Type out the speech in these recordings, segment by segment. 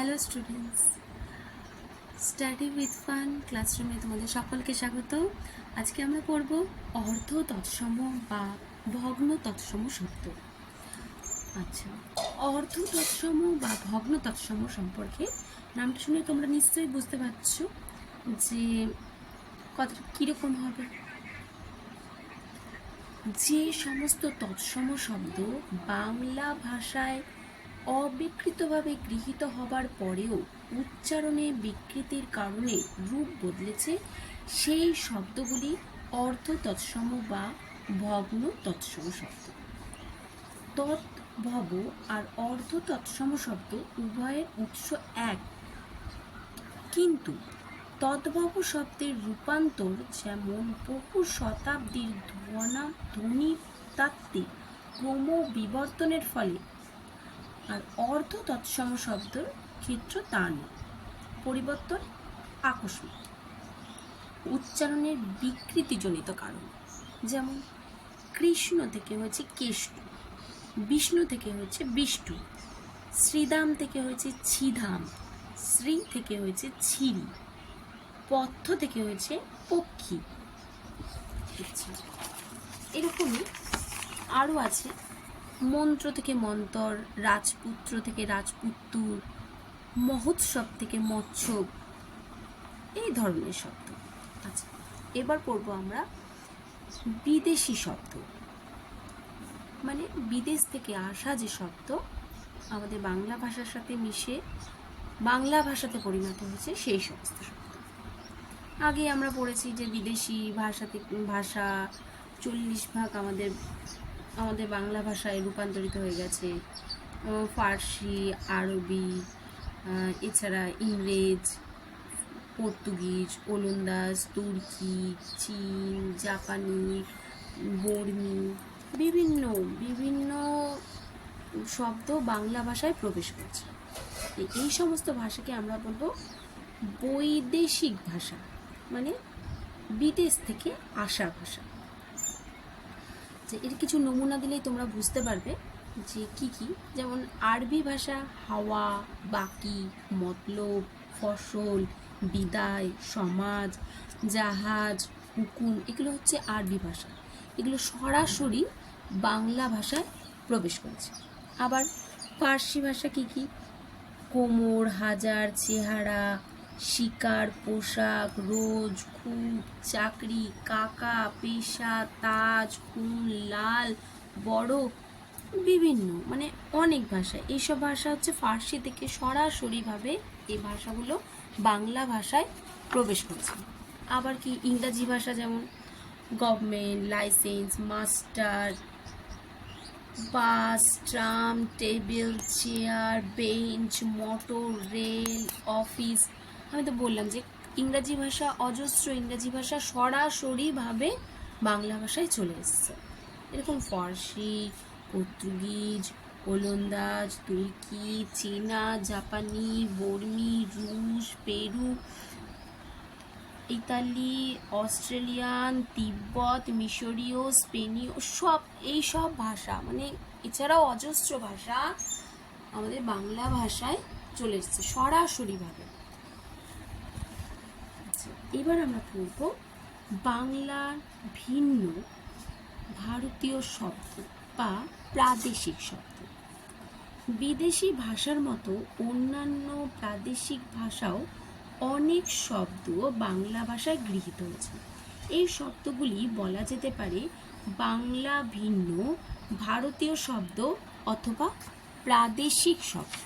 Hello students study with fun ক্লাসরুমে তোমাদের সকলকে স্বাগত। আজকে আমরা পড়ব অর্ধ তৎসম বা ভগ্ন তৎসম শব্দ। আচ্ছা অর্ধ তৎসম বা ভগ্ন তৎসম সম্পর্কে নামটা শুনে তোমরা নিশ্চয়ই বুঝতে পারছ যে কথাটা কীরকম হবে। যে সমস্ত তৎসম শব্দ বাংলা ভাষায় অবিকৃতভাবে গৃহীত হবার পরেও উচ্চারণে বিকৃতির কারণে রূপ বদলেছে, সেই শব্দগুলি অর্ধ তৎসম বা ভগ্ন তৎসম শব্দ। তৎভব আর অর্ধ তৎসম শব্দ উভয়ের উৎস এক। কিন্তু তদ্ভব শব্দের রূপান্তর যেমন বহু শতাব্দীর ধ্বনা ধ্বনিতাত্ত্বিক ক্রম বিবর্তনের ফলে অর্ধ তৎসম শব্দের ক্ষেত্র তা নয় পরিবর্তন আকস্মিক। উচ্চারণের বিকৃতিজনিত কারণ যেমন কৃষ্ণ থেকে হয়েছে কেষ্ট, বিষ্ণু থেকে হয়েছে বিষ্ণু, শ্রীদাম থেকে হয়েছে ছিধাম শ্রী থেকে হয়েছে ছিরি, পথ্য থেকে হয়েছে পক্ষী। এরকমই আরও আছে মন্ত্র থেকে মন্তর, রাজপুত্র থেকে রাজপুত্তুর, মহোৎসব থেকে মৎস্য এই ধরনের শব্দ। আচ্ছা এবার পড়ব আমরা বিদেশি শব্দ। মানে বিদেশ থেকে আসা যে শব্দ আমাদের বাংলা ভাষার সাথে মিশে বাংলা ভাষাতে পরিণত হয়েছে, সেই সমস্ত শব্দ। আগে আমরা পড়েছি যে বিদেশি ভাষাতে, ভাষা চল্লিশ ভাগ আমাদের আমাদের বাংলা ভাষায় রূপান্তরিত হয়ে গেছে। ফার্সি, আরবি এছাড়া ইংরেজ, পর্তুগিজ, ওলন্দাজ, তুর্কি, চীন, জাপানি, বর্মি, বিভিন্ন বিভিন্ন শব্দ বাংলা ভাষায় প্রবেশ করছে। এই- সমস্ত ভাষাকে আমরা বলব বৈদেশিক ভাষা মানে বিদেশ থেকে আসা ভাষা। যে এর কিছু নমুনা দিলেই তোমরা বুঝতে পারবে যে কি কি। যেমন আরবি ভাষা হাওয়া, বাকি, মতলব, ফসল, বিদায়, সমাজ, জাহাজ হুকুম এগুলো হচ্ছে আরবি ভাষা। এগুলো সরাসরি বাংলা ভাষায় প্রবেশ করেছে। আবার ফার্সি ভাষা কি কি? কোমর, হাজার, চেহারা শিকার, পোশাক, রোজ খুব, চাকরি, কাকা, পেশা, তাজ, খুন, লাল, বড়, বিভিন্ন মানে অনেক ভাষা। এইসব ভাষা হচ্ছে ফার্সি থেকে সরাসরিভাবে এই ভাষাগুলো বাংলা ভাষায় প্রবেশ করেছে। আবার কি ইংরাজি ভাষা যেমন government licence master bus tram table chair bench motor rail office আমি তো বললাম যে ইংরাজি ভাষা অজস্র ইংরাজি ভাষা সরাসরিভাবে বাংলা ভাষায় চলে এসছে। এরকম ফরাসি, পর্তুগিজ, ওলন্দাজ, তুর্কি, চীনা, জাপানি, বর্মি, রুশ, পেরু, ইতালি, অস্ট্রেলিয়ান, তিব্বত, মিশরীয়, স্পেনীয়, সব, এই সব ভাষা মানে এছাড়াও অজস্র ভাষা আমাদের বাংলা ভাষায় চলে এসেছে সরাসরিভাবে এবার আমরা পড়ব বাংলার ভিন্ন ভারতীয় শব্দ বা প্রাদেশিক শব্দ। বিদেশি ভাষার মতো অন্যান্য প্রাদেশিক ভাষাও অনেক শব্দ বাংলা ভাষায় গৃহীত হয়েছে। এই শব্দগুলি বলা যেতে পারে বাংলা ভিন্ন ভারতীয় শব্দ অথবা প্রাদেশিক শব্দ।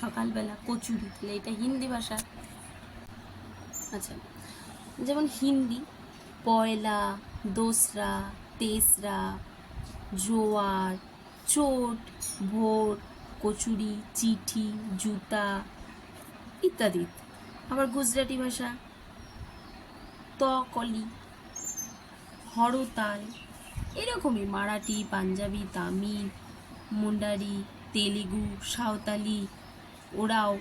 সকালবেলা কচুরি এটা হিন্দি ভাষা। আচ্ছা। যেমন হিন্দি, পয়লা, দোসরা, তেসরা, জোয়ার, চোট, ভোর, কচুরি, চিঠি, জুতা ইত্যাদি। আবার গুজরাটি ভাষা তকলি হরতাল, এরকমই মারাঠি, পাঞ্জাবি, তামিল, মুন্ডারি, তেলেগু, সাঁওতালি, ওরাও।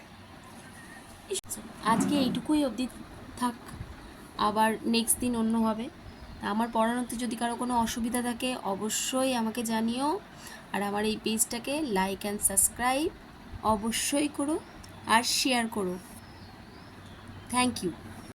আজকে এইটুকুই অবধি। থাক, আবার নেক্সট দিন অন্য হবে। আমার পড়ানোতে যদি কারও কোনো অসুবিধা থাকে, অবশ্যই আমাকে জানিও। আর আমার এই পেজটাকে লাইক অ্যান্ড সাবস্ক্রাইব অবশ্যই করো আর শেয়ার করো। Thank you